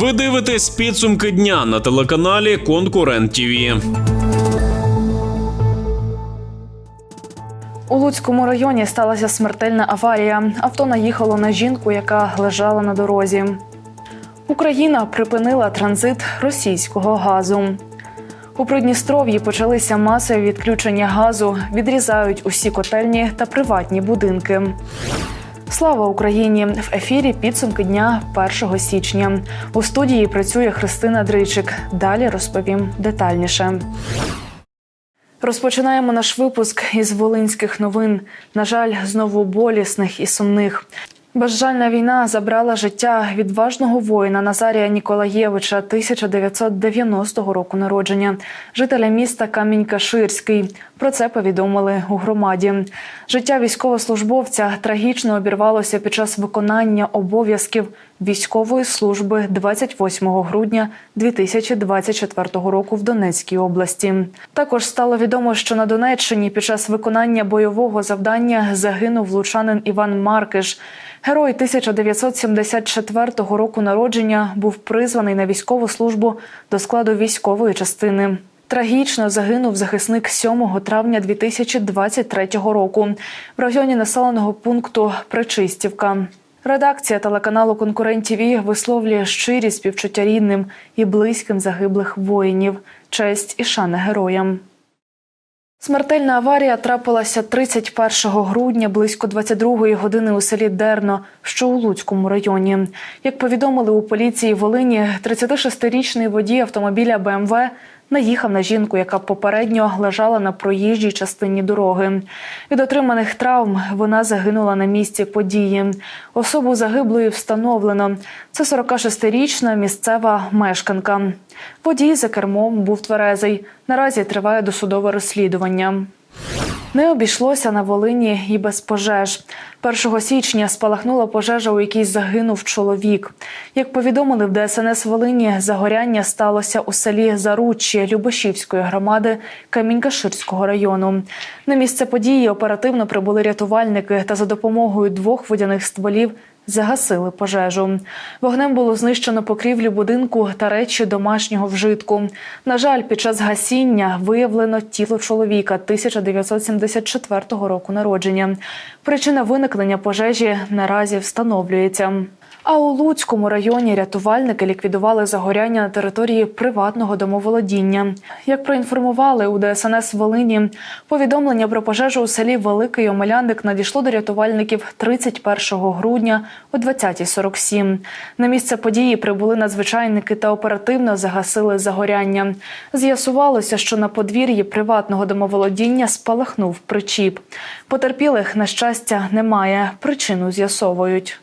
Ви дивитесь підсумки дня на телеканалі Конкурент ТІВІ. У Луцькому районі сталася смертельна аварія. Авто наїхало на жінку, яка лежала на дорозі. Україна припинила транзит російського газу. У Придністров'ї почалися масові відключення газу, відрізають усі котельні та приватні будинки. Слава Україні! В ефірі підсумки дня 1 січня. У студії працює Христина Дричик. Далі розповім детальніше. Розпочинаємо наш випуск із волинських новин. На жаль, знову болісних і сумних. Безжальна війна забрала життя відважного воїна Назарія Ніколаєвича 1990 року народження, жителя міста Камінь-Каширський. Про це повідомили у громаді. Життя військовослужбовця трагічно обірвалося під час виконання обов'язків військової служби 28 грудня 2024 року в Донецькій області. Також стало відомо, що на Донеччині під час виконання бойового завдання загинув лучанин Іван Маркиш. Герой 1974 року народження був призваний на військову службу до складу військової частини. Трагічно загинув захисник 7 травня 2023 року в районі населеного пункту Причистівка. Редакція телеканалу Конкурент ТІВІ висловлює щирі співчуття рідним і близьким загиблих воїнів, честь і шана героям. Смертельна аварія трапилася 31 грудня близько 22-ї години у селі Дерно, що у Луцькому районі. Як повідомили у поліції Волині, 36-річний водій автомобіля БМВ наїхав на жінку, яка попередньо лежала на проїжджій частині дороги. Від отриманих травм вона загинула на місці події. Особу загиблої встановлено. Це 46-річна місцева мешканка. Водій за кермом був тверезий. Наразі триває досудове розслідування. Не обійшлося на Волині і без пожеж. 1 січня спалахнула пожежа, у якій загинув чоловік. Як повідомили в ДСНС Волині, загоряння сталося у селі Заруччі Любашівської громади Камінь-Каширського району. На місце події оперативно прибули рятувальники та за допомогою двох водяних стволів загасили пожежу. Вогнем було знищено покрівлю будинку та речі домашнього вжитку. На жаль, під час гасіння виявлено тіло чоловіка 1974 року народження. Причина виникнення пожежі наразі встановлюється. А у Луцькому районі рятувальники ліквідували загоряння на території приватного домоволодіння. Як проінформували у ДСНС Волині, повідомлення про пожежу у селі Великий Омеляник надійшло до рятувальників 31 грудня о 20.47. На місце події прибули надзвичайники та оперативно загасили загоряння. З'ясувалося, що на подвір'ї приватного домоволодіння спалахнув причіп. Потерпілих, на щастя, немає. Причину з'ясовують.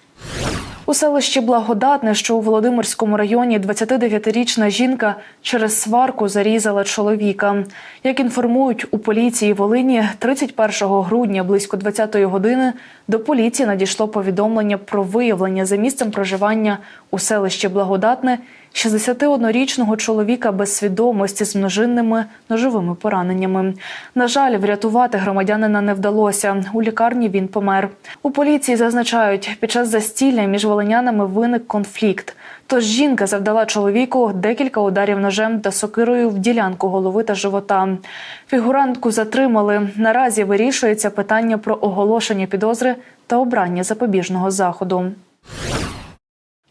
У селищі Благодатне, що у Володимирському районі, 29-річна жінка через сварку зарізала чоловіка. Як інформують у поліції Волині, 31 грудня близько 20-ї години до поліції надійшло повідомлення про виявлення за місцем проживання у селищі Благодатне 61-річного чоловіка без свідомості з множинними ножовими пораненнями. На жаль, врятувати громадянина не вдалося. У лікарні він помер. У поліції зазначають, під час застілля між волинянами виник конфлікт. Тож жінка завдала чоловіку декілька ударів ножем та сокирою в ділянку голови та живота. Фігурантку затримали. Наразі вирішується питання про оголошення підозри та обрання запобіжного заходу.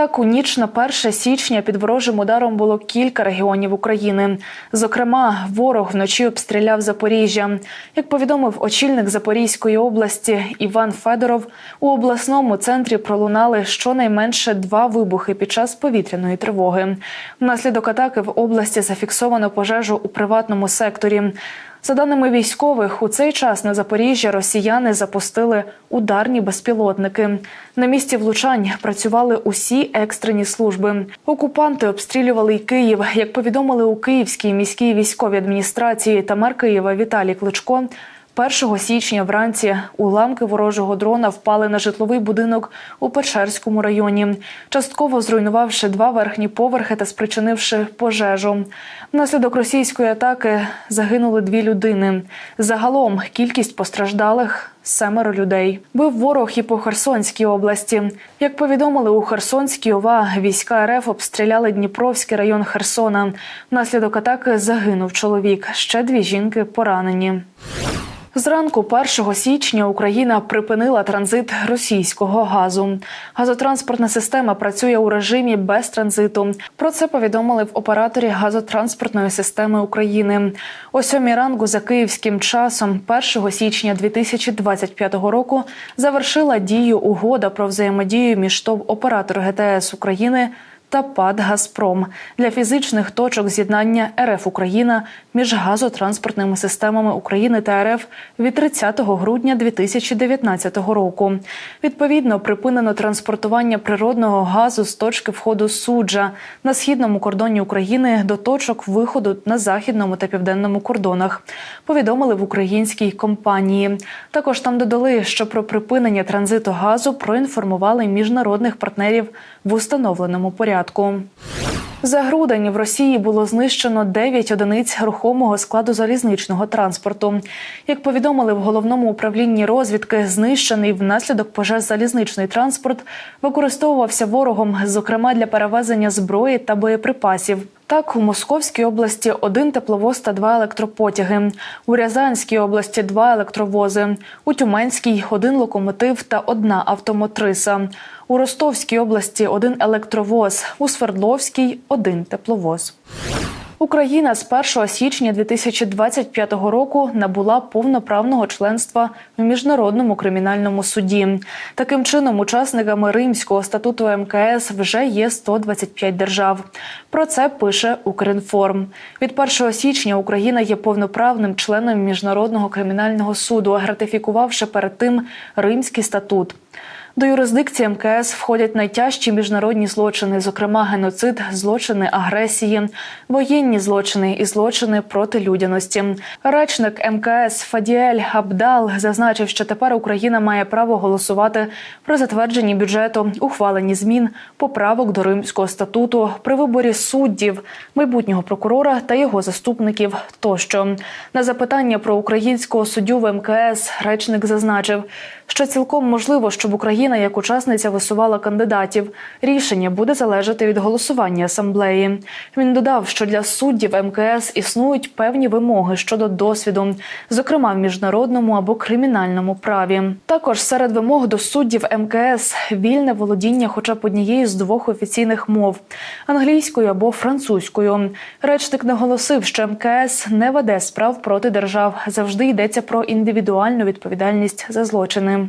Так, у ніч на 1 січня під ворожим ударом було кілька регіонів України. Зокрема, ворог вночі обстріляв Запоріжжя. Як повідомив очільник Запорізької області Іван Федоров, у обласному центрі пролунали щонайменше два вибухи під час повітряної тривоги. Внаслідок атаки в області зафіксовано пожежу у приватному секторі. За даними військових, у цей час на Запоріжжя росіяни запустили ударні безпілотники. На місці влучань працювали усі екстрені служби. Окупанти обстрілювали й Київ. Як повідомили у Київській міській військовій адміністрації та мер Києва Віталій Кличко. 1 січня вранці уламки ворожого дрона впали на житловий будинок у Печерському районі, частково зруйнувавши два верхні поверхи та спричинивши пожежу. Внаслідок російської атаки загинули дві людини. Загалом кількість постраждалих семеро людей. Бив ворог і по Херсонській області. Як повідомили у Херсонській ОВА, війська РФ обстріляли Дніпровський район Херсона. Внаслідок атаки загинув чоловік. Ще дві жінки поранені. Зранку 1 січня Україна припинила транзит російського газу. Газотранспортна система працює у режимі без транзиту. Про це повідомили в операторі газотранспортної системи України. О сьомій ранку за київським часом, 1 січня 2025 року, завершила дію угода про взаємодію між ТОВ оператор ГТС України та ПАД Газпром для фізичних точок з'єднання РФ Україна між газотранспортними системами України та РФ від 30 грудня 2019 року. Відповідно, припинено транспортування природного газу з точки входу суджа на східному кордоні України до точок виходу на західному та південному кордонах. Повідомили в українській компанії. Також там додали, що про припинення транзиту газу проінформували міжнародних партнерів в установленому порядку. За грудень в Росії було знищено 9 одиниць рухомого складу залізничного транспорту. Як повідомили в головному управлінні розвідки, знищений внаслідок пожеж залізничний транспорт використовувався ворогом, зокрема для перевезення зброї та боєприпасів. Так, у Московській області один тепловоз та два електропотяги, у Рязанській області два електровози, у Тюменській один локомотив та одна автомотриса. У Ростовській області один електровоз, у Свердловській один тепловоз. Україна з 1 січня 2025 року набула повноправного членства в міжнародному кримінальному суді. Таким чином, учасниками Римського статуту МКС вже є 125 держав. Про це пише Укрінформ. Від 1 січня Україна є повноправним членом міжнародного кримінального суду, ратифікувавши перед тим Римський статут. До юрисдикції МКС входять найтяжчі міжнародні злочини, зокрема геноцид, злочини агресії, воєнні злочини і злочини проти людяності. Речник МКС Фадіель Абдал зазначив, що тепер Україна має право голосувати про затвердження бюджету, ухвалені змін, поправок до Римського статуту при виборі суддів, майбутнього прокурора та його заступників. Тощо на запитання про українського суддю в МКС речник зазначив, що цілком можливо, щоб Україна як учасниця висувала кандидатів. Рішення буде залежати від голосування асамблеї. Він додав, що для суддів МКС існують певні вимоги щодо досвіду, зокрема в міжнародному або кримінальному праві. Також серед вимог до суддів МКС вільне володіння, хоча б однією з двох офіційних мов англійською або французькою. Речник наголосив, що МКС не веде справ проти держав. Завжди йдеться про індивідуальну відповідальність за злочини.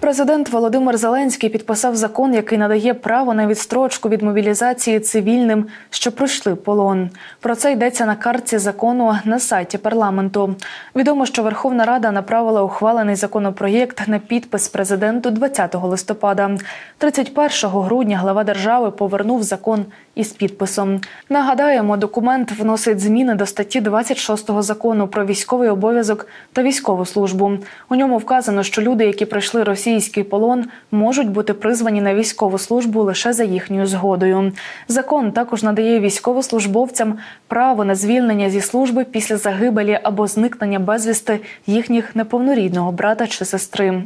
Президент Володимир Зеленський підписав закон, який надає право на відстрочку від мобілізації цивільним, що пройшли полон. Про це йдеться на картці закону на сайті парламенту. Відомо, що Верховна Рада направила ухвалений законопроєкт на підпис президенту 20 листопада. 31 грудня глава держави повернув закон із підписом. Нагадаємо, документ вносить зміни до статті 26 закону про військовий обов'язок та військову службу. У ньому вказано, що люди, які пройшли російський полон, можуть бути призвані на військову службу лише за їхньою згодою. Закон також надає військовослужбовцям право на звільнення зі служби після загибелі або зникнення безвісти їхніх неповнорідного брата чи сестри.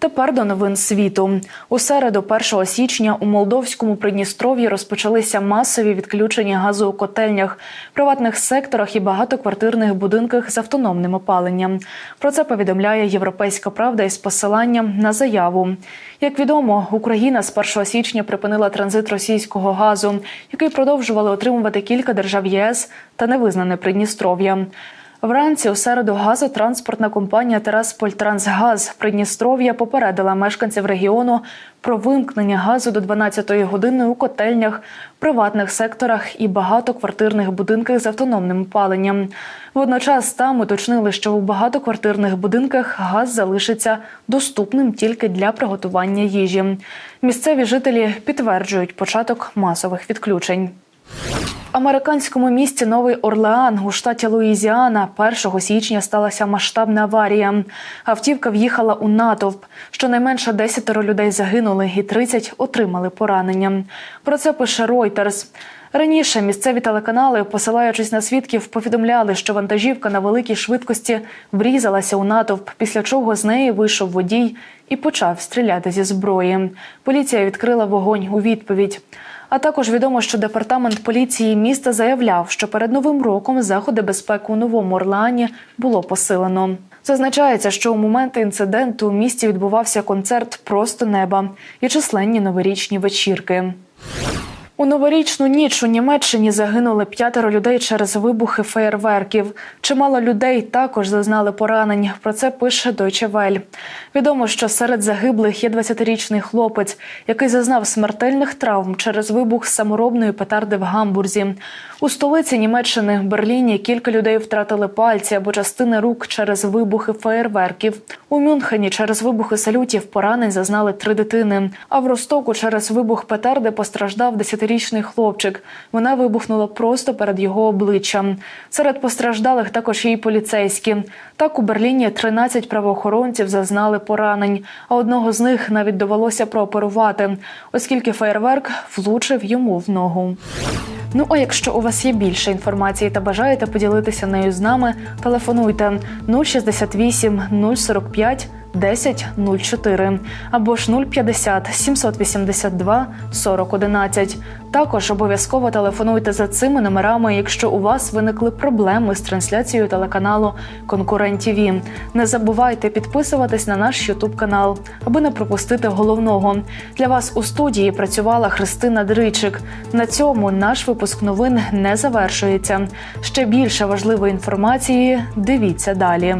Тепер до новин світу. У середу, 1 січня, у Молдовському Придністров'ї розпочалися масові відключення газу у котельнях, приватних секторах і багатоквартирних будинках з автономним опаленням. Про це повідомляє Європейська Правда із посиланням на заяву. Як відомо, Україна з 1 січня припинила транзит російського газу, який продовжували отримувати кілька держав ЄС та невизнане Придністров'я. Вранці у середу газотранспортна компанія Терасполь-Трансгаз Придністров'я попередила мешканців регіону про вимкнення газу до 12-ї години у котельнях, приватних секторах і багатоквартирних будинках з автономним опаленням. Водночас там уточнили, що у багатоквартирних будинках газ залишиться доступним тільки для приготування їжі. Місцеві жителі підтверджують початок масових відключень. Американському місті Новий Орлеан у штаті Луїзіана 1 січня сталася масштабна аварія. Автівка в'їхала у натовп. Щонайменше 10 людей загинули і 30 отримали поранення. Про це пише Reuters. Раніше місцеві телеканали, посилаючись на свідків, повідомляли, що вантажівка на великій швидкості врізалася у натовп, після чого з неї вийшов водій і почав стріляти зі зброї. Поліція відкрила вогонь у відповідь. А також відомо, що департамент поліції міста заявляв, що перед новим роком заходи безпеки у новому Орлеані було посилено. Зазначається, що у момент інциденту у місті відбувався концерт просто неба і численні новорічні вечірки. У новорічну ніч у Німеччині загинули п'ятеро людей через вибухи феєрверків. Чимало людей також зазнали поранень. Про це пише Deutsche Welle. Відомо, що серед загиблих є 20-річний хлопець, який зазнав смертельних травм через вибух саморобної петарди в Гамбурзі. У столиці Німеччини Берліні кілька людей втратили пальці або частини рук через вибухи феєрверків. У Мюнхені через вибухи салютів поранень зазнали три дитини. А в Ростоку через вибух петарди постраждав 10-річний хлопчик. Вона вибухнула просто перед його обличчям. Серед постраждалих також й поліцейські. Так у Берліні 13 правоохоронців зазнали поранень, а одного з них навіть довелося прооперувати, оскільки феєрверк влучив йому в ногу. Ну а якщо у вас є більше інформації та бажаєте поділитися нею з нами, телефонуйте 068 045 10 04 або ж 050 782 40 11. Також обов'язково телефонуйте за цими номерами, якщо у вас виникли проблеми з трансляцією телеканалу Конкурент ТІВІ. Не забувайте підписуватись на наш Ютуб канал, аби не пропустити головного. Для вас у студії працювала Христина Дричик. На цьому наш випуск новин не завершується. Ще більше важливої інформації дивіться далі.